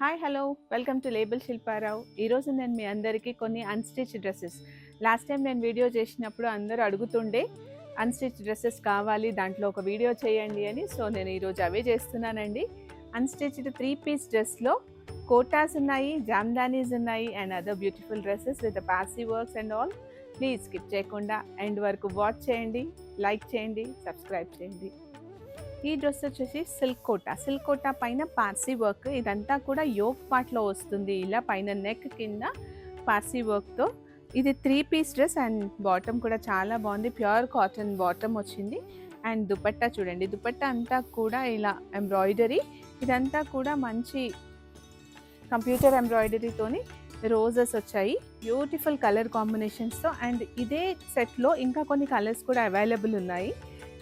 Hi hello welcome to label Shilpa Rao ఈరోజు నేను మీ అందరికీ కొన్ని అన్స్టిచ్ డ్రెస్సెస్ లాస్ట్ టైం నేను వీడియో చేసినప్పుడు అందరూ అడుగుతుండే అన్స్టిచ్ డ్రెస్సెస్ కావాలి దాంట్లో ఒక వీడియో చేయండి అని. సో నేను ఈరోజు అవే చేస్తున్నానండి. అన్స్టిచ్డ్ త్రీ పీస్ డ్రెస్లో కోటాస్ ఉన్నాయి జామ్దానీస్ ఉన్నాయి and other beautiful dresses with Parsi works and all please skip చేయకుండా ఎండ్ వరకు వాచ్ చేయండి లైక్ చేయండి సబ్స్క్రైబ్ చేయండి. ఈ డ్రెస్ వచ్చేసి సిల్క్ కోటా. సిల్క్ కోటా పైన పార్సీ వర్క్. ఇదంతా కూడా యోగ్ పార్ట్లో వస్తుంది. ఇలా పైన నెక్ కింద పార్సీ వర్క్తో. ఇది three piece dress and bottom కూడా చాలా బాగుంది. ప్యూర్ కాటన్ బాటమ్ వచ్చింది. అండ్ దుపట్టా చూడండి. దుపట్టా అంతా కూడా ఇలా ఎంబ్రాయిడరీ. ఇదంతా కూడా మంచి కంప్యూటర్ ఎంబ్రాయిడరీతోని రోజెస్ వచ్చాయి. బ్యూటిఫుల్ కలర్ కాంబినేషన్స్తో అండ్ ఇదే సెట్లో ఇంకా కొన్ని కలర్స్ కూడా అవైలబుల్ ఉన్నాయి.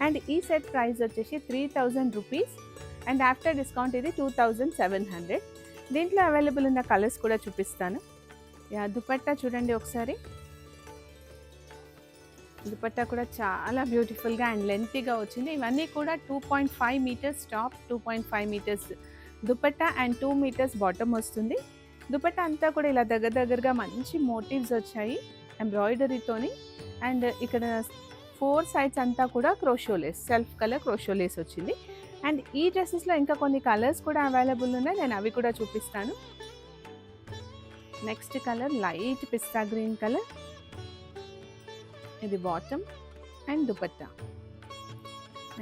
అండ్ ఈ సెట్ ప్రైస్ వచ్చేసి three thousand rupees. And after discount ఇది టూ థౌజండ్ సెవెన్ హండ్రెడ్. దీంట్లో అవైలబుల్ ఉన్న కలర్స్ కూడా చూపిస్తాను. యా దుపట్టా చూడండి ఒకసారి. దుపట్టా కూడా చాలా బ్యూటిఫుల్గా అండ్ లెంతీగా వచ్చింది. ఇవన్నీ కూడా two point five metres top two point five metres dupatta and two metres bottom వస్తుంది. దుపట్టా అంతా కూడా ఇలా దగ్గర దగ్గరగా మంచి మోటివ్స్ వచ్చాయి ఎంబ్రాయిడరీతోని అండ్ ఇక్కడ ఫోర్ సైడ్స్ అంతా కూడా క్రోషోలేస్ సెల్ఫ్ కలర్ క్రోషోలేస్ వచ్చింది. అండ్ ఈ డ్రెస్సెస్లో ఇంకా కొన్ని కలర్స్ కూడా అవైలబుల్ ఉన్నాయి. నేను అవి కూడా చూపిస్తాను. Next colour light pista green colour. ఇది bottom and dupatta.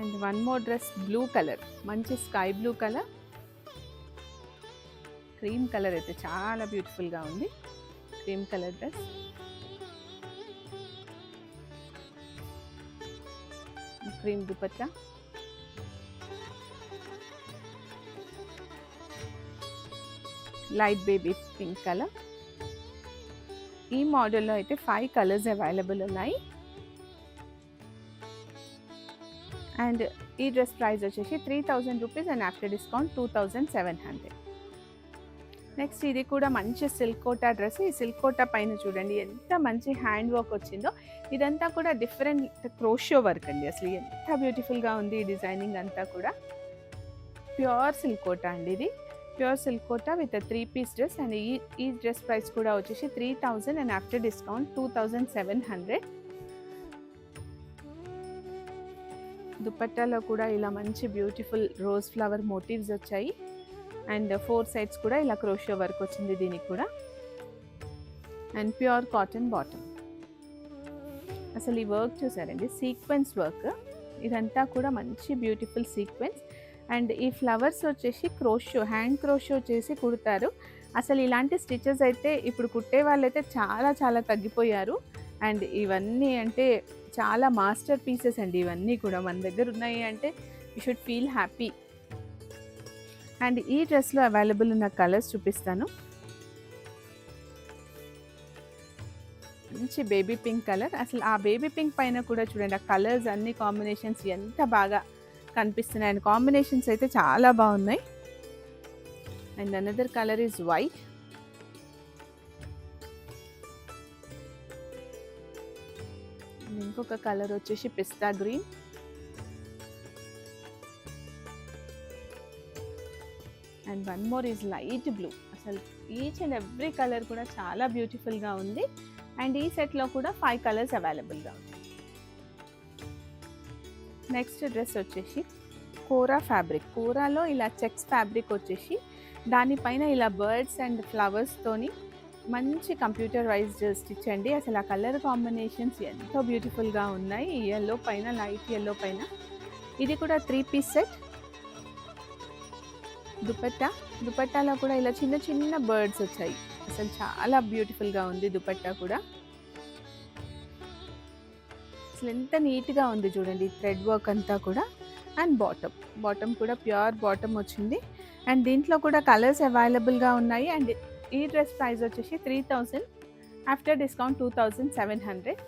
And one more dress blue colour. మంచి sky blue colour. Cream colour అయితే చాలా బ్యూటిఫుల్గా ఉంది. Cream colour dress. Cream dupatta light baby pink colour ఈ మోడల్లో అయితే ఫైవ్ కలర్స్ అవైలబుల్ ఉన్నాయి అండ్ ఈ డ్రెస్ ప్రైస్ వచ్చేసి three thousand rupees and after discount two thousand seven hundred next ఇది కూడా మంచి సిల్క్ కోటా డ్రెస్. ఈ సిల్క్ కోటా పైన చూడండి ఎంత మంచి హ్యాండ్ వర్క్ వచ్చిందో. ఇదంతా కూడా డిఫరెంట్ క్రోషో వర్క్ అండి అసలు. ఎంత బ్యూటిఫుల్గా ఉంది ఈ డిజైనింగ్ అంతా కూడా. ప్యూర్ సిల్క్ కోటా అండి ఇది. Pure silk Kota with three piece dress and ఈ ఈ డ్రెస్ ప్రైస్ కూడా వచ్చేసి three thousand and after discount two thousand seven hundred. దుపట్టాలో కూడా ఇలా మంచి బ్యూటిఫుల్ రోజ్ ఫ్లవర్ మోటివ్స్ వచ్చాయి. అండ్ ఫోర్ సైడ్స్ కూడా ఇలా క్రోషియో వర్క్ వచ్చింది దీనికి కూడా. And pure cotton bottom. అసలు ఈ వర్క్ చూసారండి? Sequence work. ఇదంతా కూడా మంచి బ్యూటిఫుల్ సీక్వెన్స్. అండ్ ఈ ఫ్లవర్స్ వచ్చేసి క్రోషో హ్యాండ్ క్రోషో చేసి కుడతారు. అసలు ఇలాంటి స్టిచెస్ అయితే ఇప్పుడు కుట్టే వాళ్ళైతే చాలా చాలా తగ్గిపోయారు. అండ్ ఇవన్నీ అంటే చాలా మాస్టర్ పీసెస్ అండి ఇవన్నీ కూడా. మన దగ్గర ఉన్నాయి అంటే you should feel happy. And ఈ డ్రెస్లో అవైలబుల్ ఉన్న కలర్స్ చూపిస్తాను. మంచి బేబీ పింక్ కలర్. అసలు ఆ బేబీ పింక్ పైన కూడా చూడండి ఆ కలర్స్ అన్ని కాంబినేషన్స్ ఎంత బాగా కనిపిస్తున్నాయి. అండ్ కాంబినేషన్స్ అయితే చాలా బాగున్నాయి. And another colour is white ఇంకొక కలర్ వచ్చేసి pista green. And one more is light blue. అసలు ఈచ్ అండ్ ఎవ్రీ కలర్ కూడా చాలా బ్యూటిఫుల్గా ఉంది. అండ్ ఈ సెట్లో కూడా ఫైవ్ కలర్స్ అవైలబుల్గా ఉంది నెక్స్ట్ డ్రెస్ వచ్చేసి కోరా ఫ్యాబ్రిక్. కోరాలో ఇలా చెక్స్ ఫ్యాబ్రిక్ వచ్చేసి దానిపైన ఇలా బర్డ్స్ అండ్ ఫ్లవర్స్తోని మంచి కంప్యూటర్ వైజ్ స్టిచ్ అండి అసలు ఆ కలర్ కాంబినేషన్స్ ఎంతో బ్యూటిఫుల్గా ఉన్నాయి. ఈ ఎల్లో పైన లైట్ ఎల్లో పైన. ఇది కూడా త్రీ పీస్ సెట్. దుపట్టా? దుపట్టాలో కూడా ఇలా చిన్న చిన్న బర్డ్స్ వచ్చాయి. అసలు చాలా బ్యూటిఫుల్గా ఉంది దుపట్టా కూడా. అసలు ఎంత నీట్గా ఉంది చూడండి థ్రెడ్ వర్క్ అంతా కూడా. And bottom. బాటమ్ కూడా ప్యూర్ బాటమ్ వచ్చింది. అండ్ దీంట్లో కూడా కలర్స్ అవైలబుల్గా ఉన్నాయి. అండ్ ఈ డ్రెస్ ప్రైస్ వచ్చేసి three thousand after discount two thousand seven hundred.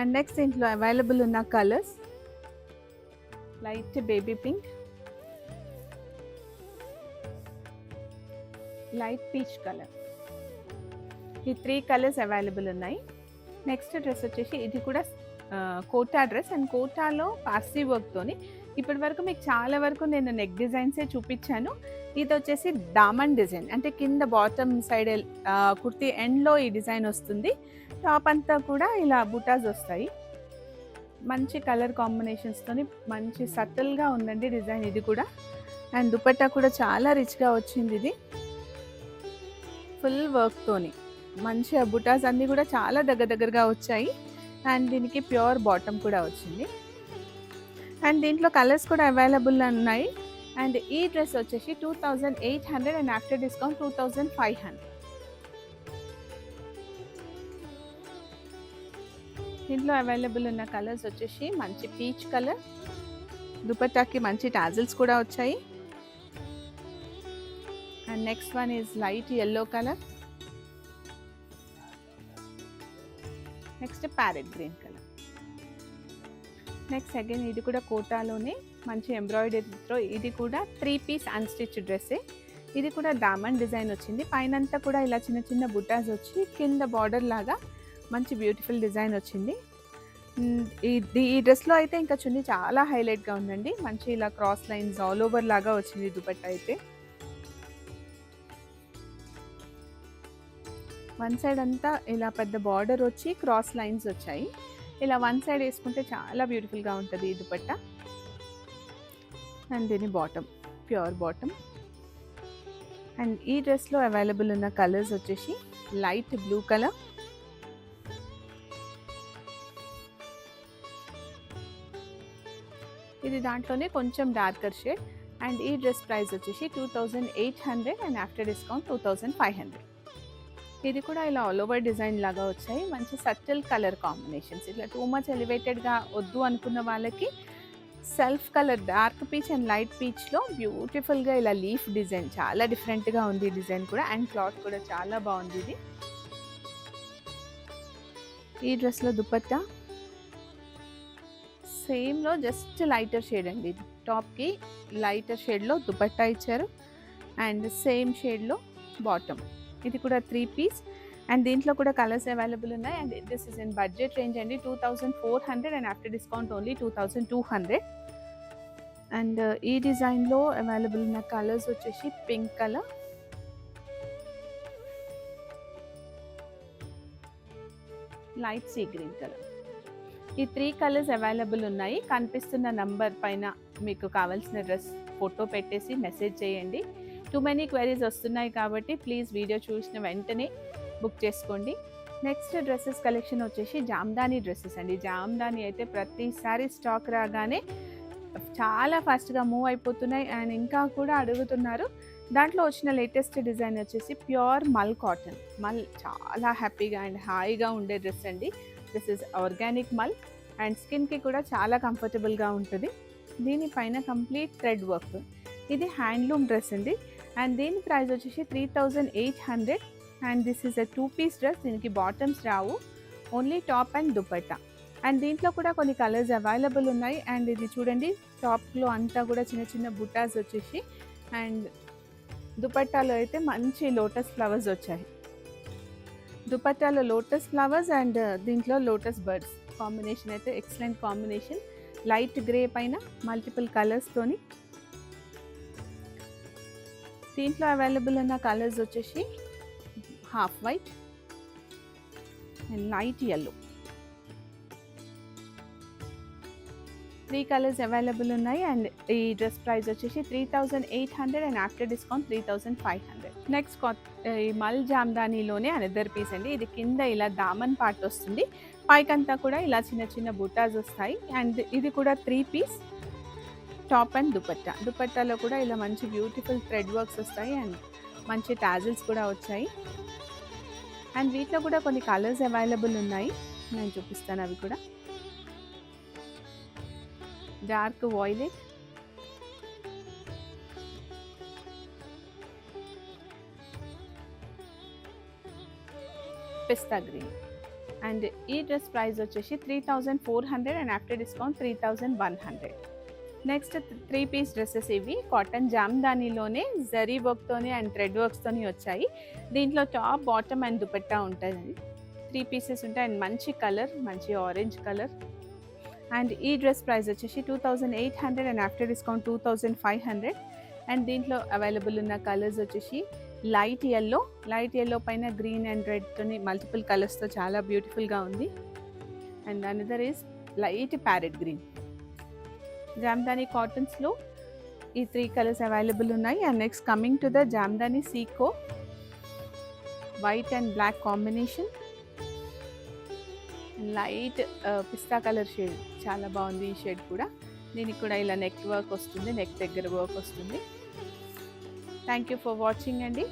And next దీంట్లో అవైలబుల్ ఉన్న colours. Light baby pink. Light peach colour. ఈ త్రీ కలర్స్ అవైలబుల్ ఉన్నాయి. నెక్స్ట్ డ్రెస్ వచ్చేసి ఇది కూడా కోటా డ్రెస్. అండ్ కోటాలో పార్సీ వర్క్తోని ఇప్పటి వరకు మీకు చాలా వరకు నేను నెక్ డిజైన్సే చూపించాను. ఇది వచ్చేసి దామన్ డిజైన్. అంటే కింద బాటమ్ సైడ్ కుర్తీ ఎండ్లో ఈ డిజైన్ వస్తుంది. టాప్ అంతా కూడా ఇలా బుటాస్ వస్తాయి. మంచి కలర్ కాంబినేషన్స్తోని మంచి సటిల్గా ఉందండి డిజైన్ ఇది కూడా. అండ్ దుపట్టా కూడా చాలా రిచ్గా వచ్చింది ఇది. ఫుల్ వర్క్తోని మంచి బుటాస్ అన్నీ కూడా చాలా దగ్గర దగ్గరగా వచ్చాయి. అండ్ దీనికి ప్యూర్ బాటమ్ కూడా వచ్చింది. అండ్ దీంట్లో కలర్స్ కూడా అవైలబుల్ ఉన్నాయి. అండ్ ఈ డ్రెస్ వచ్చేసి two thousand eight hundred and after discount two thousand five hundred. దీంట్లో అవైలబుల్ ఉన్న కలర్స్ వచ్చేసి మంచి పీచ్ కలర్. దుపట్టాకి మంచి టాజిల్స్ కూడా వచ్చాయి. And next one is light yellow colour next parrot green colour next again ఇది కూడా కోటాలోనే మంచి ఎంబ్రాయిడరీతో ఇది కూడా త్రీ పీస్ అన్స్టిచ్ డ్రెస్సే ఇది కూడా దామన్ డిజైన్ వచ్చింది. పైనంతా కూడా ఇలా చిన్న చిన్న బుటాస్ వచ్చి కింద బార్డర్ లాగా మంచి బ్యూటిఫుల్ డిజైన్ వచ్చింది. ఇది ఈ డ్రెస్లో అయితే ఇంకా చున్నీ చాలా హైలైట్గా ఉందండి. మంచి ఇలా క్రాస్ లైన్స్ ఆల్ ఓవర్ లాగా వచ్చింది దుపట్ట అయితే. వన్ సైడ్ అంతా ఇలా పెద్ద బార్డర్ వచ్చి క్రాస్ లైన్స్ వచ్చాయి. ఇలా వన్ సైడ్ వేసుకుంటే చాలా బ్యూటిఫుల్గా ఉంటుంది ఈ దుపట్ట. అండ్ దీని బాటమ్ ప్యూర్ బాటమ్. అండ్ ఈ డ్రెస్లో అవైలబుల్ ఉన్న కలర్స్ వచ్చేసి లైట్ బ్లూ కలర్. ఇది దాంట్లోనే కొంచెం డార్కర్ షేడ్. అండ్ ఈ డ్రెస్ ప్రైస్ వచ్చేసి two thousand eight hundred and after discount two thousand five hundred. ఇది కూడా ఇలా ఆల్ ఓవర్ డిజైన్ లాగా వచ్చాయి. మంచి సటిల్ కలర్ కాంబినేషన్స్ ఇట్లా టూ మచ్ ఎలివేటెడ్గా వద్దు అనుకున్న వాళ్ళకి self colour dark peach and light పీచ్లో బ్యూటిఫుల్గా ఇలా లీఫ్ డిజైన్ చాలా డిఫరెంట్గా ఉంది డిజైన్ కూడా. అండ్ క్లాత్ కూడా చాలా బాగుంది ఇది. ఈ డ్రెస్లో దుపట్టా. సేమ్లో జస్ట్ లైటర్ షేడ్ అండి టాప్కి లైటర్ షేడ్లో దుపట్టా ఇచ్చారు. అండ్ సేమ్ షేడ్లో బాటమ్ ఇది కూడా త్రీ పీస్ అండ్ దీంట్లో కూడా కలర్స్ అవైలబుల్ ఉన్నాయి. And this is in budget range అండి. Two thousand four hundred and after discount only two thousand two hundred and ఈ డిజైన్లో అవైలబుల్ ఉన్న కలర్స్ వచ్చేసి pink colour light sea green colour ఈ three colours available ఉన్నాయి. కనిపిస్తున్న number పైన మీకు కావాల్సిన డ్రెస్ ఫోటో పెట్టేసి మెసేజ్ చేయండి. టూ మెనీ క్వైరీస్ వస్తున్నాయి కాబట్టి ప్లీజ్ వీడియో చూసిన వెంటనే బుక్ చేసుకోండి. నెక్స్ట్ డ్రెస్సెస్ కలెక్షన్ వచ్చేసి జామ్దాని డ్రెస్సెస్ అండి. జామ్దాని అయితే ప్రతిసారి స్టాక్ రాగానే చాలా ఫాస్ట్గా మూవ్ అయిపోతున్నాయి అండ్ ఇంకా కూడా అడుగుతున్నారు. దాంట్లో వచ్చిన లేటెస్ట్ డిజైన్ వచ్చేసి ప్యూర్ మల్ కాటన్ మల్ చాలా హ్యాపీగా అండ్ హాయిగా ఉండే డ్రెస్ అండి. This is organic mul and స్కిన్కి కూడా చాలా కంఫర్టబుల్గా ఉంటుంది. దీనిపైన కంప్లీట్ థ్రెడ్ వర్క్ ఇది హ్యాండ్లూమ్ డ్రెస్ అండి. అండ్ దీని ప్రైస్ వచ్చేసి three thousand eight hundred and this is a two piece dress దీనికి bottoms Rao. Only top and dupatta and దీంట్లో కూడా కొన్ని కలర్స్ అవైలబుల్ ఉన్నాయి. అండ్ ఇది చూడండి టాప్లో అంతా కూడా చిన్న చిన్న బుటాస్ వచ్చేసి. అండ్ దుపట్టాలో అయితే మంచి లోటస్ ఫ్లవర్స్ వచ్చాయి. దుపట్టాలో లోటస్ ఫ్లవర్స్ అండ్ దీంట్లో లోటస్ బర్డ్స్ కాంబినేషన్ అయితే ఎక్సలెంట్ కాంబినేషన్ లైట్ గ్రే పైన మల్టిపుల్ కలర్స్తోని దీంట్లో అవైలబుల్ ఉన్న కలర్స్ వచ్చేసి half white and light yellow three colours available ఉన్నాయి అండ్ ఈ డ్రెస్ ప్రైస్ వచ్చేసి three thousand eight hundred and after discount three thousand five hundred next ఈ మల్ జామ్దానీలోనే అనదర్ పీస్ అండి. ఇది కింద ఇలా దామన్ పార్ట్ వస్తుంది. పైకంతా కూడా ఇలా చిన్న చిన్న బుటాస్ వస్తాయి. అండ్ ఇది కూడా three piece top and dupatta. దుపట్టాలో కూడా ఇలా మంచి బ్యూటిఫుల్ థ్రెడ్ వర్క్స్ వస్తాయి అండ్ మంచి టాజిల్స్ కూడా వచ్చాయి. అండ్ వీటిలో కూడా కొన్ని కలర్స్ అవైలబుల్ ఉన్నాయి. నేను చూపిస్తాను అవి కూడా. Dark violet pista green. And ఈ డ్రెస్ ప్రైస్ వచ్చేసి three thousand four hundred and after discount three thousand one hundred. Next three piece dresses ఇవి. కాటన్ జామ్దానీలోనే జరీ వర్క్తోని అండ్ థ్రెడ్ వర్క్స్తోని వచ్చాయి. దీంట్లో టాప్ బాటమ్ అండ్ దుపట్టా ఉంటుంది త్రీ పీసెస్ ఉంటాయి. అండ్ మంచి కలర్ మంచి ఆరెంజ్ కలర్ అండ్ ఈ డ్రెస్ ప్రైస్ వచ్చేసి two thousand eight hundred and after discount two thousand five hundred and దీంట్లో అవైలబుల్ ఉన్న కలర్స్ వచ్చేసి లైట్ ఎల్లో లైట్ ఎల్లో పైన గ్రీన్ అండ్ రెడ్తోని మల్టిపుల్ కలర్స్తో చాలా బ్యూటిఫుల్గా ఉంది. And another is light parrot green Jamdani కాటన్స్లో ఈ త్రీ కలర్స్ అవైలబుల్ ఉన్నాయి. And next coming to the Jamdani Seeko white and black combination light pista colour shade చాలా బాగుంది ఈ షేడ్ కూడా. దీనికి కూడా ఇలా నెక్ వర్క్ వస్తుంది నెక్ దగ్గర వర్క్ వస్తుంది. థ్యాంక్ యూ ఫర్ వాచింగ్ అండి.